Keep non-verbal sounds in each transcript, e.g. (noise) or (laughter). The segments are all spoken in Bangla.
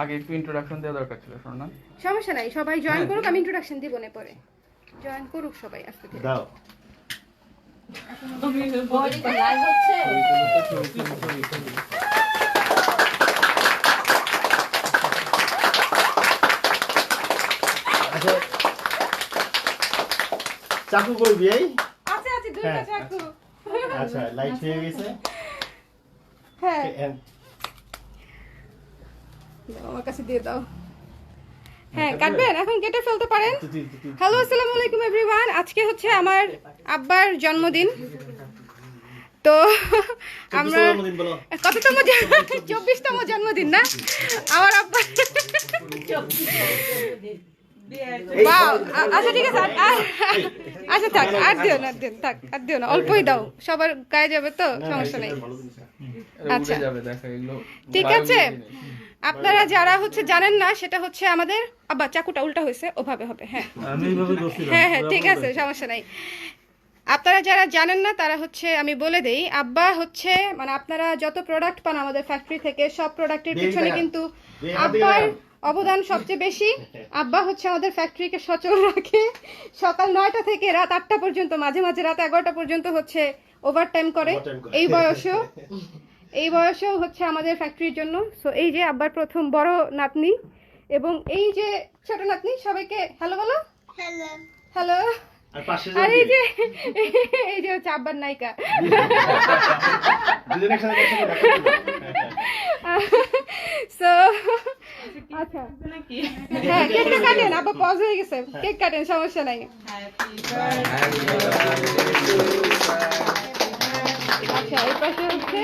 আগে একটু ইন্ট্রোডাকশন দেওয়া দরকার ছিল শোন না। সমস্যা নাই সবাই জয়েন হ্যাঁ, করুক আমি ইন্ট্রোডাকশন দিব না পরে। জয়েন করুক সবাই আস্তে ধীরে দাও। আচ্ছা চাকু করবি এই? আছে আছে দুইটা হ্যাঁ, চাকু। আচ্ছা লাইট হয়ে গেছে। হ্যাঁ। আমার কাছে দিয়ে দাও। হ্যাঁ কাটবেন? এখন কেটে ফেলতে পারেন। হ্যালো আসসালামু আলাইকুম এভরিওয়ান আজকে হচ্ছে আমার আব্বার জন্মদিন। তো আমরা কততম চব্বিশতম জন্মদিন না? আমার আব্বা আচ্ছা ঠিক আছে আচ্ছা থাক আর দিও না আর থাক আর দিও না অল্পই দাও সবার গায়ে যাবে তো সমস্যা নেই। এটা আচ্ছা। ঠিক আছে? আপনারা যারা হচ্ছে জানেন না সেটা হচ্ছে আমাদের আব্বা চাকুটা উল্টা হয়েছে ওভাবে হবে হ্যাঁ। আমি এইভাবে করছিলাম হ্যাঁ হ্যাঁ ঠিক আছে সমস্যা নাই। আপনারা যারা জানেন না তারা হচ্ছে আমি বলে দেই আব্বা হচ্ছে মানে আপনারা যত প্রোডাক্ট পান আমাদের ফ্যাক্টরি থেকে সব প্রোডাক্টের পিছনে কিন্তু আব্বার। অবদান সবচেয়ে বেশি। আব্বা হচ্ছে আমাদের ফ্যাক্টরিকে সচল রাখে। সকাল নয়টা থেকে রাত আটটা পর্যন্ত মাঝে মাঝে রাত এগারোটা পর্যন্ত হচ্ছে ওভার টাইম করে। এই বয়সেও। এই বয়সেও হচ্ছে আমাদের ফ্যাক্টরির জন্য। সো এই যে আব্বার প্রথম বড় নাতনি এবং এই যে ছোট নাতনি সবাইকে হ্যালো বলো। হ্যালো আর এই যে এই যে হচ্ছে আব্বার নায়িকা। (laughs) (laughs) সো আচ্ছা হ্যাঁ কেকটা কাটেন আব্বা পজ হয়ে গেছে। কেক কাটেন সমস্যা নাই। আচ্ছা এই পাশে হচ্ছে।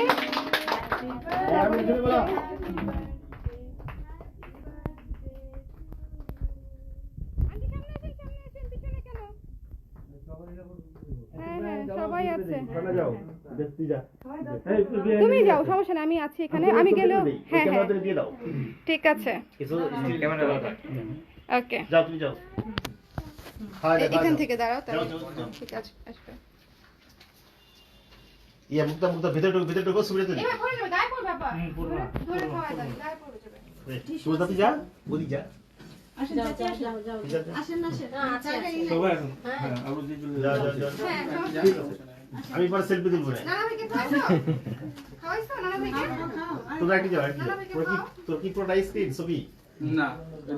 হ্যাঁ, হ্যাঁ হ্যাঁ সবাই আছে। সামনে যাও। বেশ, তুই যা। এই, তুই বিয়ে তুমি যাও সমস্যা নাই আমি আছি এখানে আমি গেলেও হ্যাঁ হ্যাঁ ধরে দিয়ে দাও। ঠিক আছে। ওকে যাও তুমি যাও হয়, হয়, এখান থেকে দাঁড়াও তাহলে যাও, যাও, যাও। ঠিক আছে আসবে ইয়া মুক্তা মুক্তা ভিতরে ঢুকো ভিতরে ঢুকো সুবিধা তুলি এবার পড়ে যাবে বাবা হুম, পড়বে না। ধরে খাওয়াই দাও গায়ে পড়ে যাবে সুবিধা তুই যা ওদিক যা যা, যা। সবাই এখন হ্যাঁ আবার দিয়ে চলে যাও, যাও। যাও, যাও। হ্যাঁ সমস্যা ঠিক নেই। আছে। আমি পরে সেলফি তুলবো না নানা ভাইকে তোমরা একটু যাও একটু তোর কি তোর কি পুরোটা স্ক্রিন ছবি? না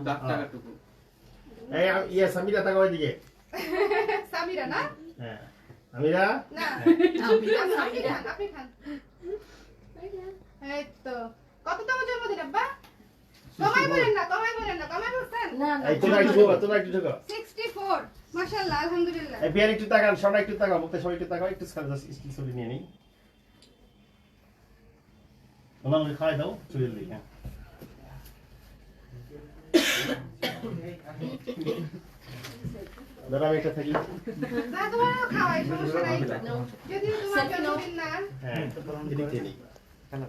দাগ টাকাটুকু এই ইয়া সামিরা তাকাও এদিকে। (laughs) সামিরা না? হ্যাঁ। আমিরা না। আপনি খান আপনি খান। এই তো কততম জন্মদিন আব্বা? কমাই বলেন না কমাই বলেন না কমাই বলছেন? এই তোমরা একটু ঢোকো তোমরা একটু ঢোকো। 64 মাশাআল্লাহ আলহামদুলিল্লাহ। এই বিয়ার একটু তাকান সবাই একটু তাকাও মুক্তা সবাই একটু তাকাও একটু স্ক্রিন ছবি নিয়ে নিই। আমার আমাকে খাওয়াই দাও দিই হ্যাঁ দাদা আমি একটা থাকি। না তোমার খাওয়াই সমস্যা নাই। যদি তোমার জন্মদিন না। হ্যাঁ এদিক দিয়ে নিই। আমি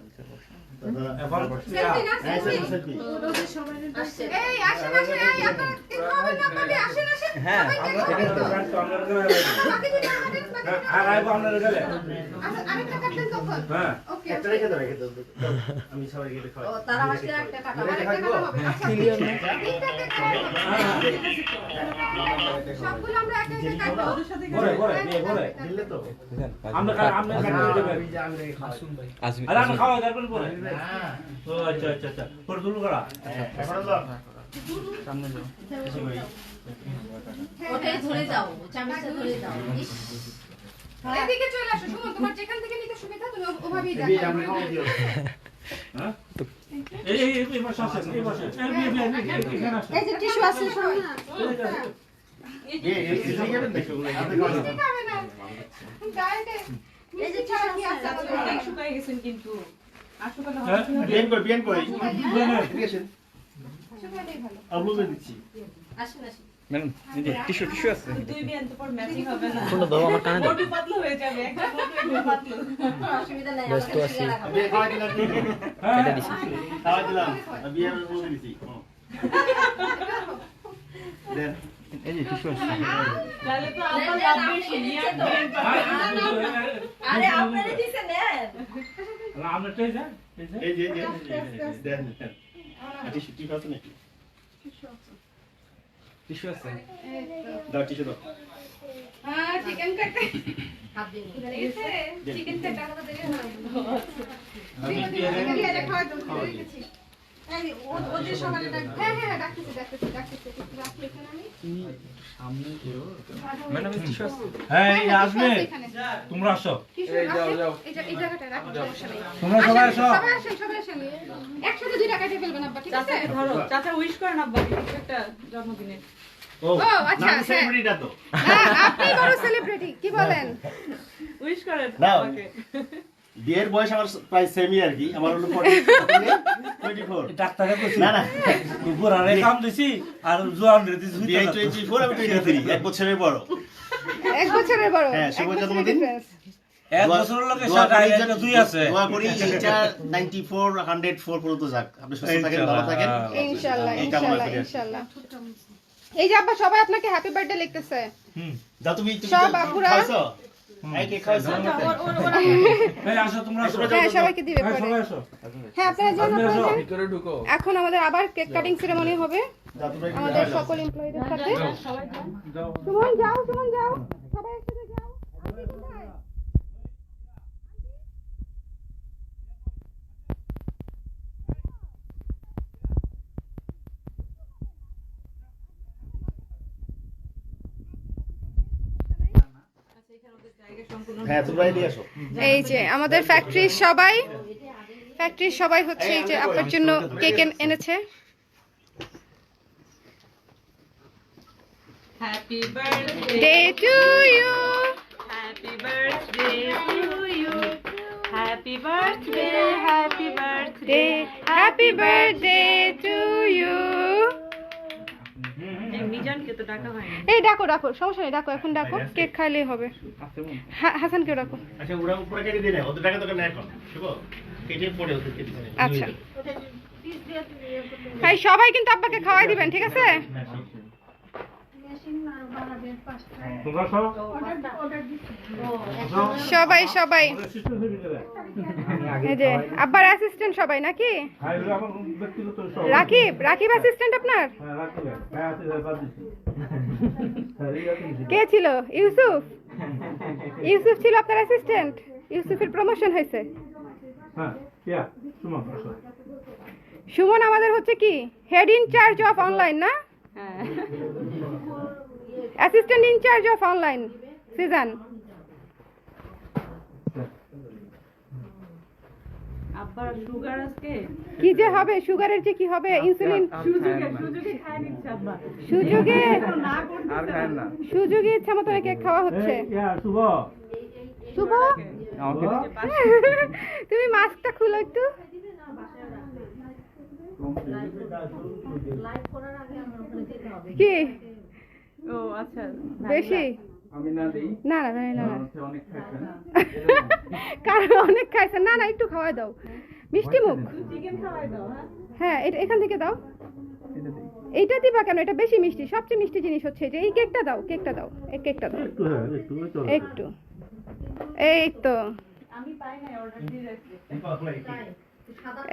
আমরা খাওয়া পরে হ্যাঁ ও আচ্ছা আচ্ছা আচ্ছা পরে করা হ্যাঁ, এখন দাও সামনে যাও ওটাই ধরে যাও চামিচটা যাও এদিকে চলে আসো সুমন তোমার যেখান থেকে নিতে সুবিধা তুমি ওভাবেই দেখো হ্যাঁ এই এই এই বসে এই বসে এই যে টিস্যু আছে এই, এই, এই এই হ্যাঁ এই টিস্যু আছে। পাতলু হয়ে দিলাম। (laughs) হ্যাঁ। এই যে টিস্যু আছে। তাহলে তো আমার লাভ বেশি নিয়ে তো? আরে আপনারা দিছেন নেন আপনারটাই যা এই যে এই যে দেন আচ্ছা। টিস্যু আছে নাকি? টিস্যু আছে। দাও টিস্যু দাও। হ্যাঁ চিকেন কাটে হাত দিয়ে নিন। চিকেন কাটা আমাকে দেবে না চিকেন দিয়ে খাওয়া দাও রেখেছি এই ও- ওদের সকালে ডাক হ্যাঁ হ্যাঁ ডাকতেছি ডাকতেছি ডাকতেছি। রাখি এখানে আমি। তুমি সামনে ম্যাডাম হ্যাঁ এই আসবে। তোমরা আসো। এই যাও, যাও। এই জায়গাটা রাখো সমস্যা নেই। তোমরা সবাই আসো। সবাই আসেন সবাই আসেন। একসাথে দুইটা কাটে ফেলবেন আব্বা ঠিক আছে? ধরো। চাচা উইশ করেন আব্বা একটা জন্মদিনে ও ও, আচ্ছা, হ্যাঁ। সেলিব্রিটিটা তো। হ্যাঁ আপনি বড় সেলিব্রিটি কি বলেন? উইশ করেন আব্বাকে। বিয়ের বয়স আমার প্রায় সেমই আর কি। আমার হলো টোয়েন্টি ফোর ডাক্তারে কইছি না না। উপর আরে কাম দিছি আর জোয়ান রে দিছি বিয়ে টোয়েন্টি ফোর আমি টোয়েন্টি থ্রি এক বছরের বড়। এক বছরের বড়। হ্যাঁ, শুভ জন্মদিন। এক বছরের দোয়া সাথে দুই আছে। দোয়া করি এইটা নাইনটি ফোর হান্ড্রেড ফোর পর্যন্ত যাক। আপনি সুস্থ থাকেন ভালো থাকেন। ইনশাআল্লাহ এই ইনশাআল্লাহ। ইনশাআল্লাহ এই যে আব্বা সবাই আপনাকে হ্যাপি বার্থডে লিখতেছে। হুম। যা তুমি তুমি সব আপুরা। হ্যাঁ হ্যাঁ, হ্যাঁ এখন আমাদের আবার কেক কাটিং সেরেমনি হবে। আমাদের সকল এমপ্লয়ীদের সাথে। যাও। সুমন যাও সুমন যাও। সবাই একসাথে যাও আন্টি কোথায়? হ্যাঁ তোমরা এদিকে আসো এই যে আমাদের ফ্যাক্টরির সবাই ফ্যাক্টরির সবাই হচ্ছে এই যে আপনার জন্য কেক এনেছে। Happy birthday day to you happy birthday to you happy birthday happy birthday day happy birthday এই ডাকো ডাকো সমস্যা নেই ডাকো এখন ডাকো কেক খাইলেই হবে। আছে মন হা- হাসানকেও ডাকো। আচ্ছা ওরা উপরে কেটে দিয়ে ওদের টাকা তোকে এখন শুভ? কেটে পড়ে ওদের কেটে দিয়ে নেয়। আচ্ছা। ভাই সবাই কিন্তু আব্বাকে খাওয়াই দিবেন ঠিক আছে? সবাই সবাই। এই যে, আব্বার অ্যাসিস্ট্যান্ট সবাই নাকি? রাকিব রাকিব অ্যাসিস্ট্যান্ট আপনার? কে ছিল? ইউসুফ? ইউসুফ ছিল আপনার অ্যাসিস্ট্যান্ট ইউসুফের প্রমোশন হয়েছে। হ্যাঁ সুমন আমাদের হচ্ছে কি? Head in charge of online না? হ্যাঁ। Assistant in charge of online season কি যে হবে সুগারের যে কি হবে ইনসুলিন সুযোগে সুযোগে ইচ্ছা মতো কেক খাওয়া হচ্ছে। শুভ। শুভ? (laughs) তুমি মাস্কটা খুলো একটু। কি? ও আচ্ছা বেশি? আমি না দেই। না না না না। না অনেক খাইছেন। (laughs) কারণ অনেক না না একটু খাওয়াই দাও। মিষ্টি মুখ। চিকেন খাওয়াই দাও হ্যাঁ? হ্যাঁ এটা এখান থেকে দাও। এইটা দিবা কেন? এটা বেশি মিষ্টি। সবচেয়ে মিষ্টি জিনিস হচ্ছে যে এই কেকটা দাও কেকটা দাও এই কেকটা দাও। একটু হ্যাঁ এই তো। আমি পাই নাই অর্ডার দিয়ে রাখছি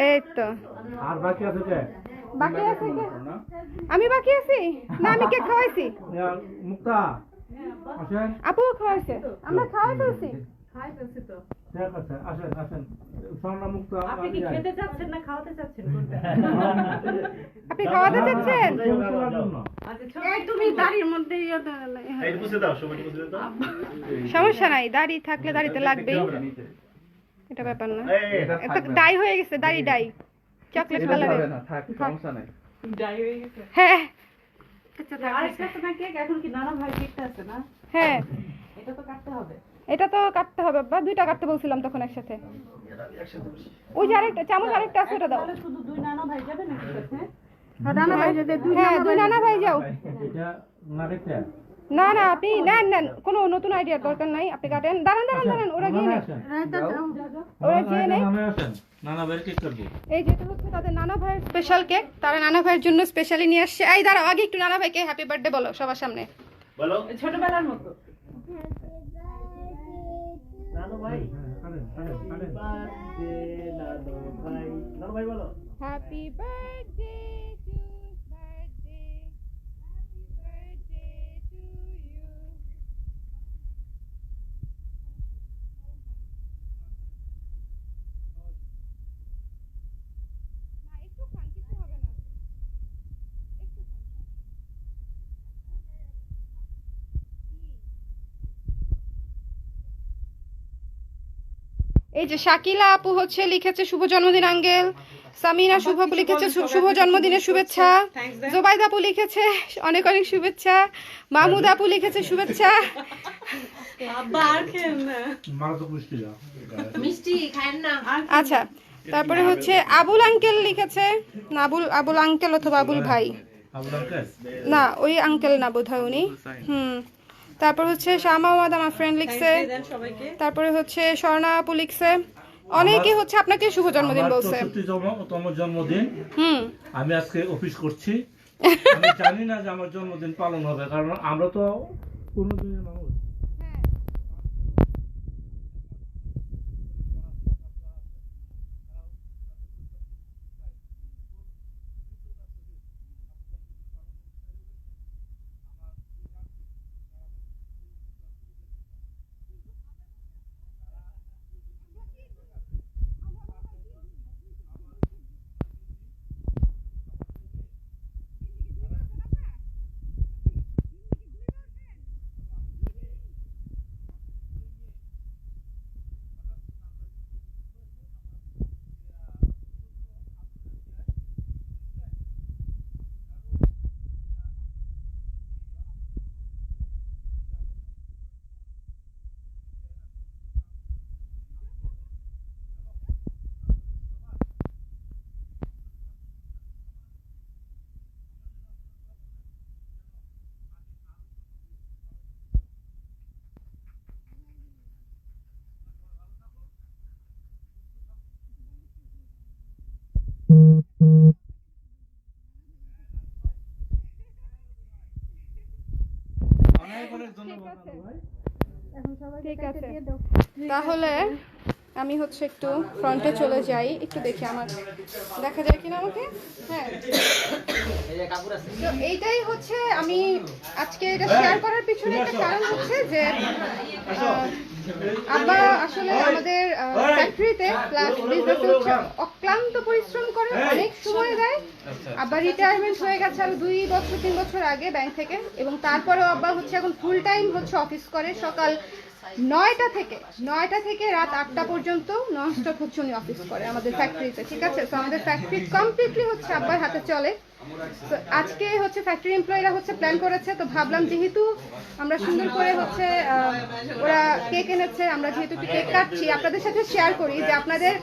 এই তো। আর বাকি আছে কে বাকি আছে কে? আমি বাকি আছি? না আমি কে খাওয়াইছি? মুক্তা। আসেন। আপু খাওয়াইছে। আমরা খাওয়াই ফেলছি। খাই ফেলছি তো। ঠিক আছে আসেন আসেন। স্বর্ণা মুক্তা আপনি কি আমি খেতে চাচ্ছেন না খাওয়াতে চাচ্ছেন? (laughs) কোনটা? আপনি খাওয়াতে চাচ্ছেন? ছবি তোলার জন্য। আচ্ছা ছোট তুমি দাড়ির মধ্যে এই বুঝে দাও সবাই বুঝে দাও সমস্যা নাই দাড়ি থাকলে দাড়িতে লাগবেই। এটা ব্যাপার না। ডাই হয়ে গেছে দাড়ি ডাই। চকলেট এটা কালারের হবে না থাক সমস্যা নাই। ডাই হয়ে গেছে। হ্যাঁ। আরেকটা তো না কেক এখন কি নানা ভাই কেকটা আছে না? হ্যাঁ। এটা তো কাটতে হবে। এটা তো কাটতে হবে বাবা দুইটা কাটতে বলছিলাম তখন একসাথে। ওই যে আরেকটা চামচ আরেকটা আছে ওটা দাও। তাহলে শুধু দুই নানা ভাই যাবে নাকি? সাথে হ্যাঁ দুই নানা ভাই যাও। এটা না দেখতে না না আপনি নেন নেন। কোনো নতুন আইডিয়ার দরকার নাই আপনি কাটেন। দাঁড়ান দাঁড়ান দাঁড়ান ওরা গিয়ে নেয় ওরা গিয়ে করব। এই যেটা হচ্ছে তাদের নানা ভাইয়ের স্পেশাল কেক তারা নানা ভাইয়ের জন্য স্পেশালি নিয়ে আসছে। এই দাঁড়াও আগে একটু নানা ভাইকে হ্যাপি বার্থডে বলো সবার সামনে। বলো। ছোটবেলার মতো। নানু ভাই। আরে birthday, নানু ভাই। নানু ভাই বলো। Happy to birthday happy birthday to you না একটু খান কিছু হবে না একটু খান এই যে শাকিলা আপু হচ্ছে লিখেছে শুভ জন্মদিন আঙ্গেল। সামিনা শুভ আপু লিখেছে শুভ জন্মদিনের শুভেচ্ছা। জোবাইদ আপু লিখেছে অনেক অনেক শুভেচ্ছা। মাহমুদ আপু লিখেছে শুভেচ্ছা। আচ্ছা তারপরে হচ্ছে আবুল আঙ্কেল লিখেছে। না আবুল আবুল আঙ্কেল অথবা আবুল ভাই। না ওই আঙ্কেল না বোধ হয় উনি হুম। তারপর হচ্ছে শামা মামাদ আমার ফ্রেন্ড লিখছে। তারপরে হচ্ছে স্বর্ণা আপু লিখছে। অনেকে হচ্ছে আপনাকে শুভ জন্মদিন বলছে। জন্মদিন। হুম। আমি আজকে অফিস করছি। (laughs) আমি জানি না যে আমার জন্মদিন পালন হবে কারণ আমরা তো কোনোদিনের দিনের মানুষ। তাহলে আমি হচ্ছে একটু ফ্রন্টে চলে যাই, একটু দেখি আমার দেখা যায় কিনা আমাকে? হ্যাঁ। এইটাই হচ্ছে আমি আজকে এটা শেয়ার করার পিছনে একটা কারণ হচ্ছে যে আব্বা আসলে আমাদের ফ্যাক্টরিতে প্লাস বিজনেসে হচ্ছে অক্লান্ত পরিশ্রম করে অনেক সময় দেয়। আব্বা রিটায়ারমেন্ট হয়ে গেছে আরও দুই বছর তিন বছর আগে ব্যাংক থেকে এবং তারপরেও আব্বা হচ্ছে এখন ফুল টাইম হচ্ছে অফিস করে। সকাল নয়টা থেকে নয়টা থেকে রাত আটটা পর্যন্ত নন স্টপ হচ্ছে উনি অফিস করে আমাদের ফ্যাক্টরিতে ঠিক আছে? তো আমাদের ফ্যাক্টরি কমপ্লিটলি হচ্ছে আব্বার হাতে চলে। আজকে হচ্ছে ফ্যাক্টরি এমপ্লয়িরা হচ্ছে প্ল্যান করেছে, তো ভাবলাম যেহেতু আমরা সুন্দর করে হচ্ছে ওরা কেক এনেছে, আমরা যেহেতু কেক কাটছি, আপনাদের সাথে শেয়ার করি যে আপনাদের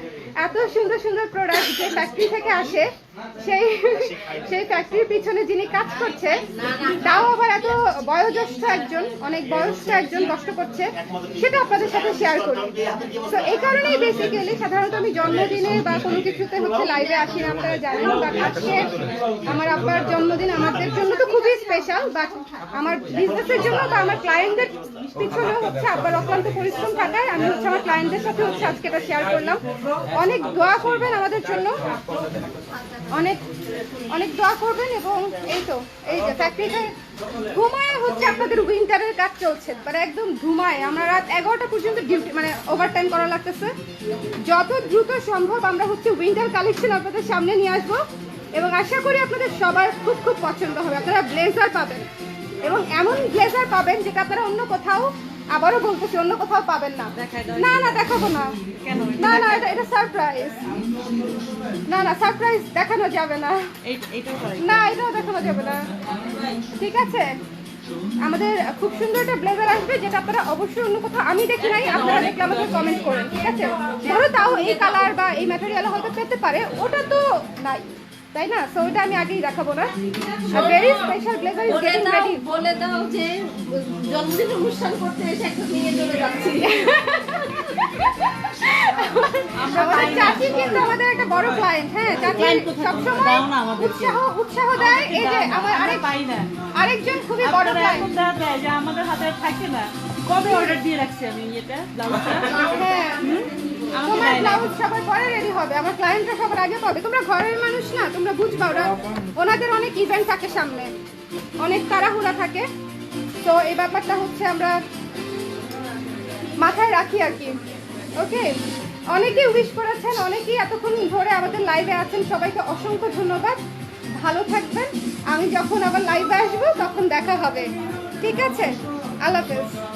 এত সুন্দর সুন্দর প্রোডাক্ট যে ফ্যাক্টরি থেকে আসে সেই সেই ফ্যাক্টরির পিছনে যিনি কাজ করছে, তাও আবার এত বয়োজ্যেষ্ঠ একজন, অনেক বয়স্ক একজন কষ্ট করছে, সেটা আপনাদের সাথে শেয়ার করি। তো এই কারণেই বেসিক্যালি সাধারণত আমি জন্মদিনে বা কোনো কিছুতে হচ্ছে লাইভে আসি না, আপনারা জানেন বাট আজকে আমার আব্বার জন্মদিন আমাদের জন্য তো খুবই স্পেশাল বাট আমার বিজনেসের জন্য বা আমার ক্লায়েন্টদের পিছনে হচ্ছে আব্বার অক্লান্ত পরিশ্রম থাকায় আমি হচ্ছে আমার ক্লায়েন্টদের সাথে হচ্ছে আজকে এটা শেয়ার করলাম। অনেক দোয়া করবেন আমাদের জন্য। অনেক অনেক অনেক দোয়া করবেন এবং এই তো, এই যে ফ্যাক্টরিতে ঘুমায় হচ্ছে আপনাদের উইন্টারের কাজ চলছে মানে একদম ঘুমায় আমরা রাত এগারোটা পর্যন্ত ডিউটি মানে ওভার টাইম করা লাগতেছে। যত দ্রুত সম্ভব আমরা হচ্ছে উইন্টার কালেকশন আপনাদের সামনে নিয়ে আসব এবং আশা করি আপনাদের সবার খুব খুব পছন্দ হবে। আপনারা ব্লেজার পাবেন এবং এমন ব্লেজার পাবেন যেটা আপনারা অন্য কোথাও আবারও বলতেছি অন্য কোথাও পাবেন না। না না দেখাবো না। না না এটা এটা সারপ্রাইজ না না সারপ্রাইজ দেখানো যাবে না। না এটাও দেখানো যাবে না। ঠিক আছে? আমাদের খুব সুন্দর একটা ব্লেজার আসবে যেটা আপনারা অবশ্যই অন্য কোথাও আমি দেখি নাই আপনারা দেখলে আমাকে কমেন্ট করেন ঠিক আছে? ধরো তাও এই কালার বা এই ম্যাটেরিয়াল হয়তো পেতে পারে ওটা তো নাই। তাই না? সো ওটা আমি আগেই দেখাবো না। ভেরি স্পেশাল ব্লেজার ইজ বলে গেটিং রেডি বলে দাও যে জন্মদিন অনুষ্ঠান করতে এসে একটা নিয়ে চলে যাচ্ছি। আমাদের চাচি কিন্তু আমাদের একটা বড় ক্লায়েন্ট হ্যাঁ? চাচি সবসময় দাও না আমাদেরকে। উৎসাহ উৎসাহ দেয় এই যে আমার আরেক আরেকজন খুবই বড় ক্লায়েন্ট এখন দেওয়া দেয় যে আমাদের হাতে থাকে না। কবে অর্ডার দিয়ে রাখছি আমি এটা ব্লাউজটা? হ্যাঁ। তোমার ব্লাউজ সবার পরে রেডি হবে আমার ক্লায়েন্টরা সবার আগে পাবে। তোমরা ঘরের মানুষ না তোমরা বুঝবা ওরা। ওনাদের অনেক ইভেন্ট থাকে সামনে। অনেক তাড়াহুড়া থাকে। তো এই ব্যাপারটা হচ্ছে আমরা মাথায় রাখি আর কি। ওকে? অনেকেই উইশ করেছেন অনেকেই এতক্ষণ ধরে আমাদের লাইভে আছেন। সবাইকে অসংখ্য ধন্যবাদ। ভালো থাকবেন। আমি যখন আবার লাইভে আসব তখন দেখা হবে। ঠিক আছে? আল্লাহ হাফেজ।